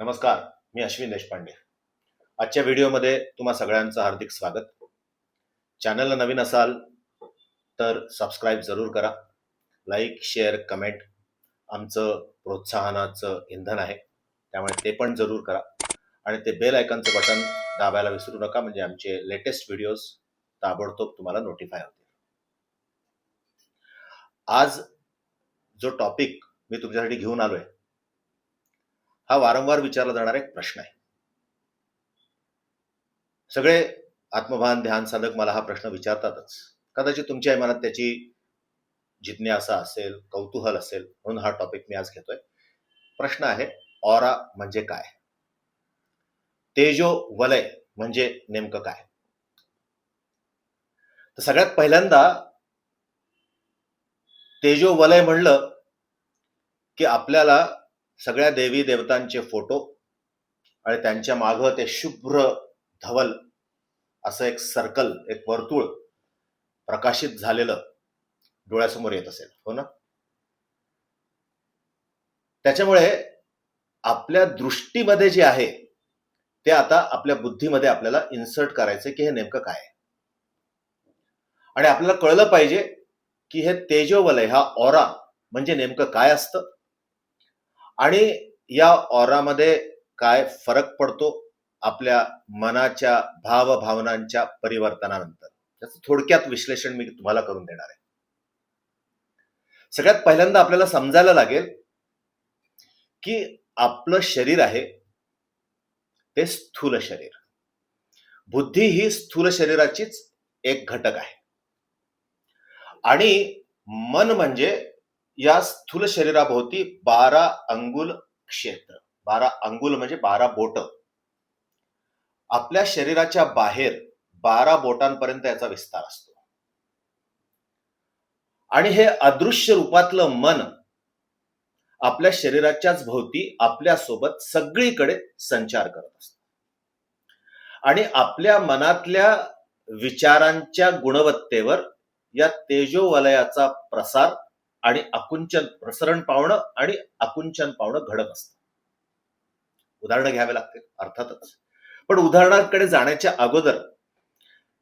नमस्कार मी अश्विन देशपांडे. आजच्या व्हिडिओमध्ये तुम्हा सगळ्यांचं हार्दिक स्वागत. चॅनलला नवीन असाल तर सबस्क्राईब जरूर करा. लाईक शेअर कमेंट आमचं प्रोत्साहनाचं इंधन आहे. त्यामुळे ते पण जरूर करा. आणि ते बेल आयकॉनचं बटन दाबायला विसरू नका म्हणजे आमचे लेटेस्ट व्हिडिओज ताबडतोब तुम्हाला नोटिफाय होतील. आज जो टॉपिक मी तुमच्यासाठी घेऊन आलोय हा वारंवार विचारला जाणारा एक प्रश्न आहे. सगळे आत्मभान ध्यान साधक मला हा प्रश्न विचारतातच. कदाचित तुमच्या मनात त्याची जिज्ञासा असेल कौतूहल असेल म्हणून हा टॉपिक मी आज घेतोय. प्रश्न आहे ऑरा म्हणजे काय? तेजो वलय म्हणजे नेमकं काय? तर सगळ्यात पहिल्यांदा तेजो वलय म्हणलं की आपल्याला सगळ्या देवी देवतांचे फोटो आणि त्यांच्या मागं ते शुभ्र धवल असं एक सर्कल एक वर्तुळ प्रकाशित झालेलं डोळ्यासमोर येत असेल. हो ना? त्याच्यामुळे आपल्या दृष्टीमध्ये जे आहे ते आता आपल्या बुद्धीमध्ये आपल्याला इन्सर्ट करायचं की हे नेमकं काय आहे. आणि आपल्याला कळलं पाहिजे की हे तेजोवलय हा ऑरा म्हणजे नेमकं काय असतं? आणि या ऑरामध्ये काय फरक पडतो? आपल्या मनाच्या भावभावनांच्या परिवर्तनानंतर. त्याचं थोडक्यात विश्लेषण मी तुम्हाला करून देणार आहे. सगळ्यात पहिल्यांदा आपल्याला समजायला लागेल की आपलं शरीर आहे ते स्थूल शरीर. बुद्धी ही स्थूल शरीराचीच एक घटक आहे. आणि मन म्हणजे या स्थूल शरीराभोवती बारा अंगुल क्षेत्र. बारा अंगुल म्हणजे बारा बोट. आपल्या शरीराच्या बाहेर बारा बोटांपर्यंत याचा विस्तार असतो. आणि हे अदृश्य रूपातलं मन आपल्या शरीराच्याच भोवती आपल्यासोबत सगळीकडे संचार करत असत. आणि आपल्या मनातल्या विचारांच्या गुणवत्तेवर या तेजोवलयाचा प्रसार आणि आकुंचन प्रसरण पावणं आणि आकुंचन पावणं घडत असतं. उदाहरणं घ्यावे लागतील अर्थातच. पण उदाहरणाकडे जाण्याच्या अगोदर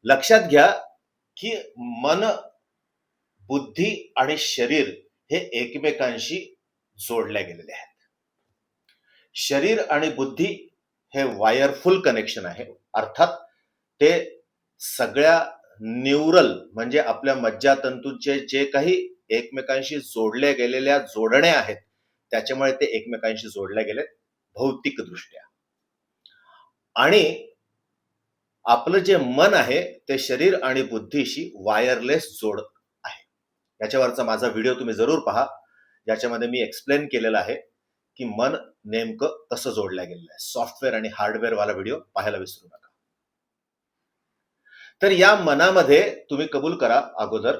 लक्षात घ्या की मन बुद्धी आणि शरीर हे एकमेकांशी जोडल्या गेलेले आहेत. शरीर आणि बुद्धी हे वायरफुल कनेक्शन आहे. अर्थात ते सगळ्या न्यूरल म्हणजे आपल्या मज्जातंतूंचे जे काही एकमेकांशी जोडल्या गेलेल्या जोडण्या आहेत. त्याच्यामुळे ते एकमेकांशी जोडल्या गेलेत भौतिक दृष्ट्या आणि आपलं जे मन आहे ते शरीर आणि बुद्धीशी वायरलेस जोड आहे. याच्यावरचा माझा व्हिडिओ तुम्ही जरूर पहा. ज्याच्यामध्ये मी एक्सप्लेन केलेला आहे की मन नेमकं कसं जोडल्या गेलेलं आहे. सॉफ्टवेअर आणि हार्डवेअर वाला व्हिडिओ पाहायला विसरू नका. तर या मनामध्ये तुम्ही कबूल करा अगोदर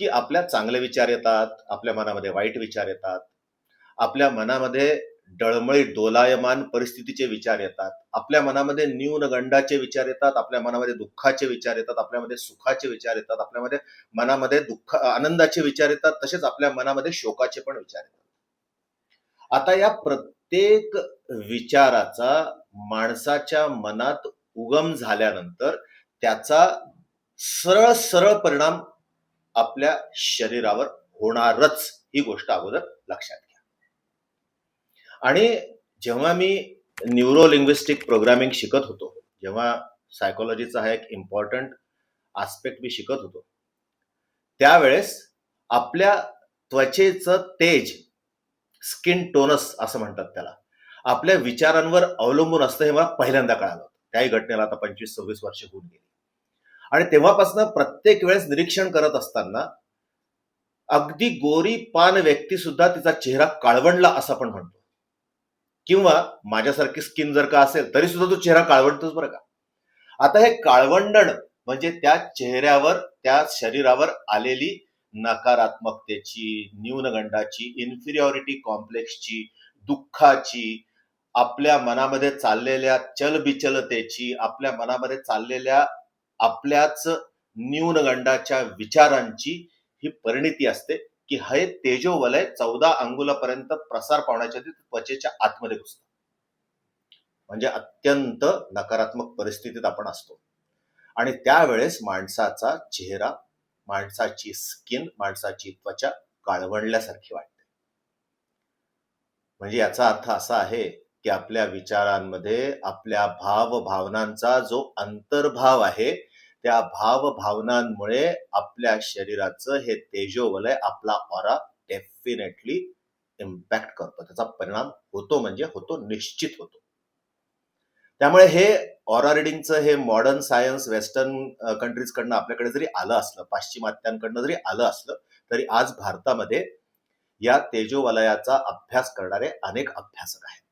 की आपल्या चांगले विचार येतात आपल्या मनामध्ये वाईट विचार येतात आपल्या मनामध्ये डळमळी डोलायमान परिस्थितीचे विचार येतात आपल्या मनामध्ये न्यूनगंडाचे विचार येतात आपल्या मनामध्ये दुःखाचे विचार येतात आपल्यामध्ये सुखाचे विचार येतात आपल्यामध्ये मनामध्ये दुःख आनंदाचे विचार येतात तसेच आपल्या मनामध्ये शोकाचे पण विचार येतात. आता या प्रत्येक विचाराचा माणसाच्या मनात उगम झाल्यानंतर त्याचा सरळ सरळ परिणाम आपल्या शरीरावर होणारच ही गोष्ट अगोदर लक्षात घ्या. आणि जेव्हा मी न्यूरो लिंग्विस्टिक प्रोग्रामिंग शिकत होतो जेव्हा सायकोलॉजीचा हा एक इम्पॉर्टंट आस्पेक्ट मी शिकत होतो त्यावेळेस आपल्या त्वचेचं तेज स्किन टोनस असं म्हणतात त्याला आपल्या विचारांवर अवलंबून असतं हे मला पहिल्यांदा कळालं त्याही घटनेला आता पंचवीस सव्वीस वर्ष होऊन गेली. आणि तेव्हापासून प्रत्येक वेळेस निरीक्षण करत असताना अगदी गोरी पान व्यक्ती सुद्धा तिचा चेहरा काळवंडला असं पण म्हणतो. किंवा माझ्यासारखी स्किन जर का असेल तरी सुद्धा तो चेहरा काळवंडतोच बरं का? आता हे काळवंडण म्हणजे त्या चेहऱ्यावर त्या शरीरावर आलेली नकारात्मकतेची न्यूनगंडाची इन्फिरियॉरिटी कॉम्प्लेक्सची दुःखाची आपल्या मनामध्ये चाललेल्या चलबिचलतेची आपल्या मनामध्ये चाललेल्या आपल्याच न्यूनगंडाच्या विचारांची ही परिणिती असते की हे तेजोवलय चौदा अंगुलापर्यंत प्रसार पावण्याच्या त्वचेच्या आतमध्ये घुसतं. म्हणजे अत्यंत नकारात्मक परिस्थितीत आपण असतो. आणि त्यावेळेस माणसाचा चेहरा माणसाची स्किन माणसाची त्वचा काळवंडल्यासारखी वाटते. म्हणजे याचा अर्थ असा आहे की आपल्या विचारांमध्ये आपल्या भाव भावनांचा जो अंतर्भाव आहे त्या भाव भावनांमुळे आपल्या शरीराचं हे तेजोवलय आपला ऑरा डेफिनेटली इम्पॅक्ट करतो. त्याचा परिणाम होतो म्हणजे होतो निश्चित होतो. त्यामुळे हे ऑरा रिडिंगचं हे मॉडर्न सायन्स वेस्टर्न कंट्रीज कडनं आपल्याकडे जरी आलं असलं पाश्चिमात्यांकडनं जरी आलं असलं तरी आज भारतामध्ये या तेजोवलयाचा अभ्यास करणारे अनेक अभ्यासक आहेत.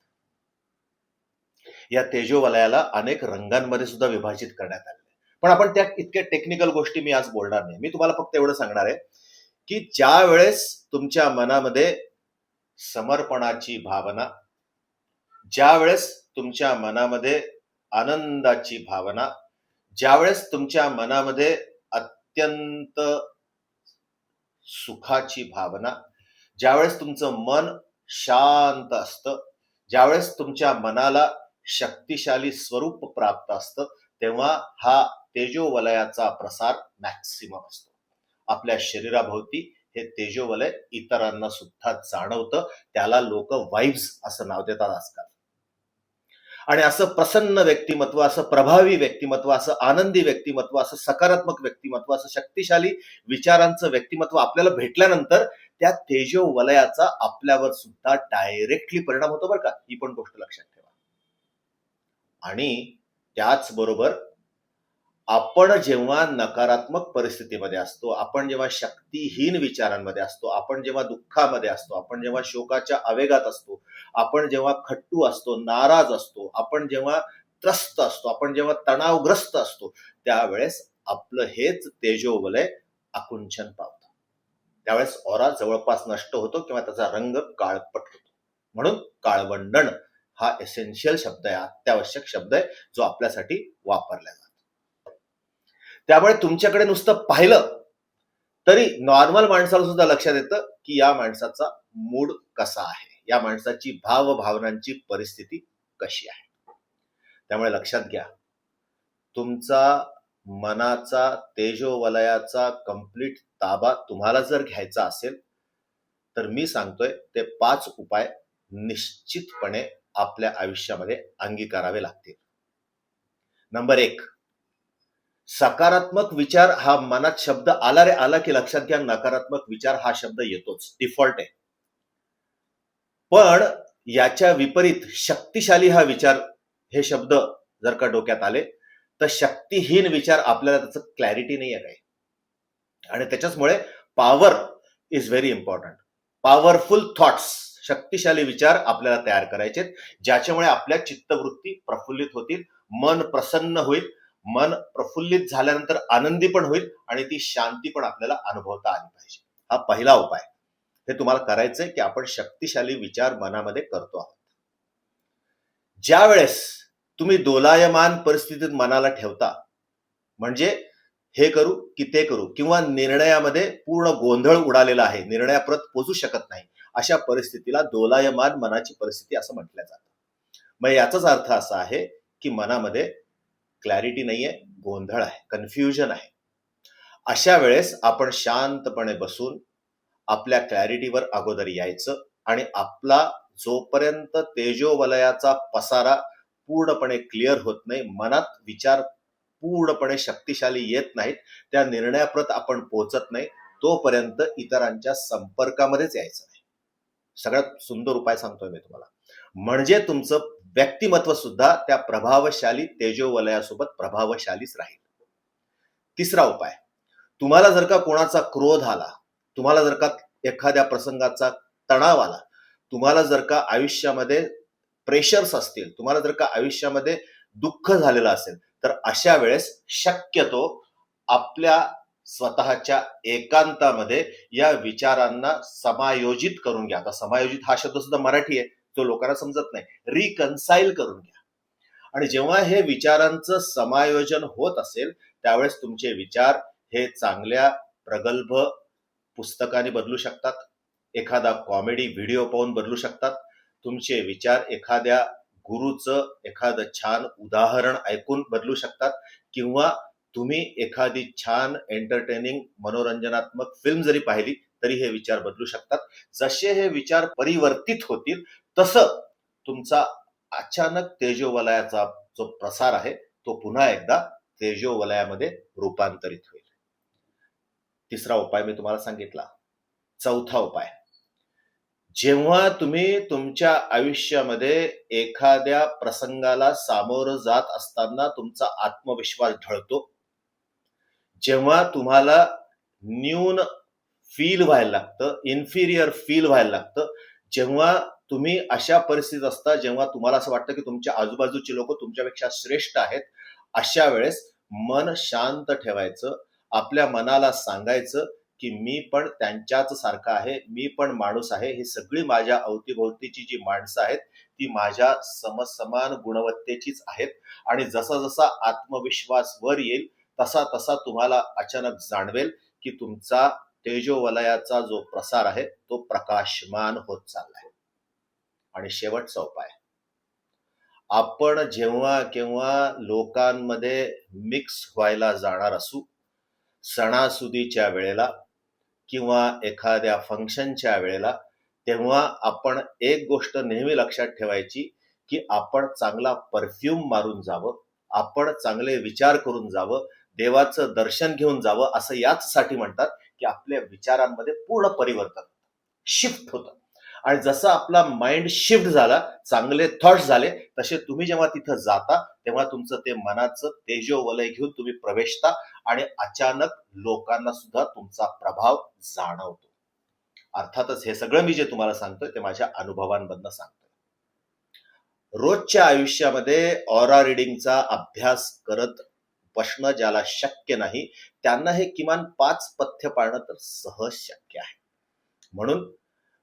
या तेजोवलयाला अनेक रंगांमध्ये सुद्धा विभाजित करण्यात आले. पण आपण त्या इतक्या टेक्निकल गोष्टी मी आज बोलणार नाही. मी तुम्हाला फक्त एवढं सांगणार आहे की ज्या वेळेस तुमच्या मनामध्ये समर्पणाची भावना ज्या वेळेस तुमच्या मनामध्ये आनंदाची भावना ज्यावेळेस तुमच्या मनामध्ये अत्यंत सुखाची भावना ज्यावेळेस तुमचं मन शांत असतं ज्यावेळेस तुमच्या मनाला शक्तिशाली स्वरूप प्राप्त असतं तेव्हा हा तेजोवलयाचा प्रसार मॅक्सिमम असतो. आपल्या शरीराभोवती हे तेजोवलय इतरांना सुद्धा जाणवतं. त्याला लोक वाईब्स असं नाव देतात आजकाल. आणि असं प्रसन्न व्यक्तिमत्व असं प्रभावी व्यक्तिमत्व असं आनंदी व्यक्तिमत्व असं सकारात्मक व्यक्तिमत्व असं शक्तिशाली विचारांचं व्यक्तिमत्व आपल्याला भेटल्यानंतर त्या तेजो वलयाचा आपल्यावर सुद्धा डायरेक्टली परिणाम होतो बरं का? ही पण गोष्ट लक्षात ठेवा. आणि त्याचबरोबर आपण जेव्हा नकारात्मक परिस्थितीमध्ये असतो आपण जेव्हा शक्तीहीन विचारांमध्ये असतो आपण जेव्हा दुःखामध्ये असतो आपण जेव्हा शोकाच्या आवेगात असतो आपण जेव्हा खट्टू असतो नाराज असतो आपण जेव्हा त्रस्त असतो आपण जेव्हा तणावग्रस्त असतो त्यावेळेस आपलं हेच तेजोवलय आकुंचन पावतं. त्यावेळेस ओरा जवळपास नष्ट होतो किंवा त्याचा रंग काळपट होतो. म्हणून काळवंडण हा एसेन्शियल शब्द आहे अत्यावश्यक शब्द आहे जो आपल्यासाठी वापरला जातो. त्यामुळे तुमच्याकडे नुसतं पाहिलं तरी नॉर्मल माणसाला सुद्धा लक्षात येतं की या माणसाचा मूड कसा आहे. या माणसाची भाव भावनांची परिस्थिती कशी आहे. त्यामुळे लक्षात घ्या तुमचा मनाचा तेजोवलयाचा कंप्लीट ताबा तुम्हाला जर घ्यायचा असेल तर मी सांगतोय ते पाच उपाय निश्चितपणे आपल्या आयुष्यामध्ये अंगीकारावे लागतील. नंबर एक सकारात्मक विचार हा मनात शब्द आला रे आला की लक्षात घ्या नकारात्मक विचार हा शब्द येतोच. डिफॉल्ट आहे. पण याच्या विपरीत शक्तिशाली हा विचार हे शब्द जर का डोक्यात आले तर शक्तिहीन विचार आपल्याला त्याचं क्लॅरिटी नाही आहे. काही आणि त्याच्याचमुळे power is very important powerful thoughts शक्तिशाली विचार आपल्याला तयार करायचे ज्याच्यामुळे आपल्या चित्तवृत्ती प्रफुल्लित होतील मन प्रसन्न होईल मन प्रफुल्लित झाल्यानंतर आनंदी पण होईल आणि ती शांती पण आपल्याला अनुभवता आली पाहिजे. हा पहिला उपाय. हे तुम्हाला करायचंय की आपण शक्तिशाली विचार मनामध्ये करतो आहोत. ज्या वेळेस तुम्ही दोलायमान परिस्थितीत मनाला ठेवता म्हणजे हे करू की ते करू किंवा निर्णयामध्ये पूर्ण गोंधळ उडालेला आहे निर्णयाप्रत पोचू शकत नाही अशा परिस्थितीला दोलायमान मनाची परिस्थिती असं म्हटलं जातं. मग याचाच अर्थ असा आहे की मनामध्ये क्लॅरिटी नाहीये गोंधळ आहे कन्फ्युजन आहे. अशा वेळेस आपण शांतपणे बसून आपल्या क्लॅरिटीवर अगोदर यायचं आणि आपला जोपर्यंत तेजोवलयाचा पसारा पूर्णपणे क्लिअर होत नाही मनात विचार पूर्णपणे शक्तिशाली येत नाहीत त्या निर्णयाप्रत आपण पोहोचत नाही तोपर्यंत इतरांच्या संपर्कामध्येच यायचं नाही. सगळ्यात सुंदर उपाय सांगतोय मी तुम्हाला. म्हणजे तुमचं व्यक्तिमत्व सुद्धा त्या प्रभावशाली तेजोवलयासोबत प्रभावशालीच राहील. तिसरा उपाय. तुम्हाला जर का कोणाचा क्रोध आला तुम्हाला जर का एखाद्या प्रसंगाचा तणाव आला तुम्हाला जर का आयुष्यामध्ये प्रेशर्स असतील तुम्हाला जर का आयुष्यामध्ये दुःख झालेलं असेल तर अशा वेळेस शक्यतो आपल्या स्वतःच्या एकांतामध्ये या विचारांना समायोजित करून घ्या. आता समायोजित हा शब्द सुद्धा मराठी आहे. तो लोकांना समजत नाही. रिकन्साईल करून घ्या. आणि जेव्हा हे विचारांचं समायोजन होत असेल त्यावेळेस तुमचे विचार हे चांगल्या प्रगल्भ पुस्तकाने बदलू शकतात. एखादा कॉमेडी व्हिडिओ पाहून बदलू शकतात. तुमचे विचार एखाद्या गुरुचं एखादं छान उदाहरण ऐकून बदलू शकतात. किंवा तुम्ही एखादी छान एंटरटेनिंग मनोरंजनात्मक फिल्म जरी पाहिली तरी हे विचार बदलू शकतात. जसे हे विचार परिवर्तित होतील तसं तुमचा अचानक तेजोवलयाचा जो प्रसार आहे तो पुन्हा एकदा तेजोवलयामध्ये रूपांतरित होईल. तिसरा उपाय मी तुम्हाला सांगितला. चौथा उपाय. जेव्हा तुम्ही तुमच्या आयुष्यामध्ये एखाद्या प्रसंगाला सामोरं जात असताना तुमचा आत्मविश्वास ढळतो जेव्हा तुम्हाला न्यून फील व्हायला लागतं इन्फिरियर फील व्हायला लागतं जेव्हा तुम्ही अशा परिस्थितीत असता जेव्हा तुम्हाला असं वाटतं की तुमच्या आजूबाजूचे लोक तुमच्यापेक्षा श्रेष्ठ आहेत अशा वेळेस मन शांत ठेवायचं आपल्या मनाला सांगायचं की मी पण त्यांच्याच सारखा आहे मी पण माणूस आहे ही सगळी माझ्या अवतीभोवतीची जी माणसं आहेत ती माझ्या समसमान गुणवत्तेचीच आहेत. आणि जसा जसा आत्मविश्वास वर येईल तसा तसा तुम्हाला अचानक जाणवेल की तुमचा तेजोवलयाचा जो प्रसार आहे तो प्रकाशमान होत चाललाय. आणि शेवटचा उपाय आपण जेव्हा केव्हा लोकांमध्ये मिक्स व्हायला जाणार असू सणासुदीच्या वेळेला किंवा एखाद्या फंक्शनच्या वेळेला तेव्हा आपण एक गोष्ट नेहमी लक्षात ठेवायची की आपण चांगला परफ्यूम मारून जावं आपण चांगले विचार करून जावं देवाचं दर्शन घेऊन जावं असं याचसाठी म्हणतात की आपल्या विचारांमध्ये पूर्ण परिवर्तन शिफ्ट होतं. आणि जसं आपला माइंड शिफ्ट झाला चांगले थॉट्स झाले तसे तुम्ही जेव्हा तिथं जाता तेव्हा तुमचं ते मनाचं तेजो वलय घेऊन तुम्ही प्रवेशता आणि अचानक लोकांना सुद्धा तुमचा प्रभाव जाणवतो. अर्थातच हे सगळं मी जे तुम्हाला सांगतोय ते माझ्या अनुभवांमधनं सांगतोय. रोजच्या आयुष्यामध्ये ऑरा रिडिंगचा अभ्यास करत बसणं ज्याला शक्य नाही त्यांना हे किमान पाच पथ्य पाळणं तर सहज शक्य आहे. म्हणून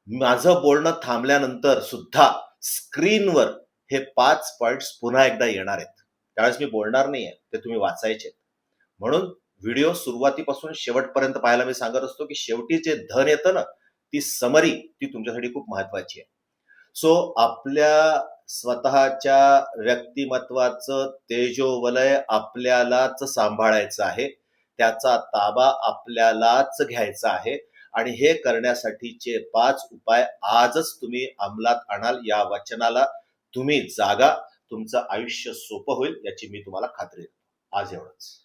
माझं बोलणं थांबल्यानंतर सुद्धा स्क्रीनवर हे पाच पॉइंट्स पुन्हा एकदा येणार आहेत. त्यावेळेस मी बोलणार नाहीये ते तुम्ही वाचायचे म्हणून व्हिडिओ सुरुवातीपासून शेवटपर्यंत पाहायला मी सांगत असतो की शेवटी जे धन येतं ना ती समरी ती तुमच्यासाठी खूप महत्वाची आहे. सो आपल्या स्वतःच्या व्यक्तिमत्वाचं तेजोवलय आपल्यालाच सांभाळायचं आहे. त्याचा ताबा आपल्यालाच घ्यायचा आहे. आणि हे करण्यासाठीचे पाच उपाय आजच तुम्ही अंमलात आणाल. या वाचनाला तुम्ही जागा तुमचं आयुष्य सोपं होईल याची मी तुम्हाला खात्री आज एवढंच.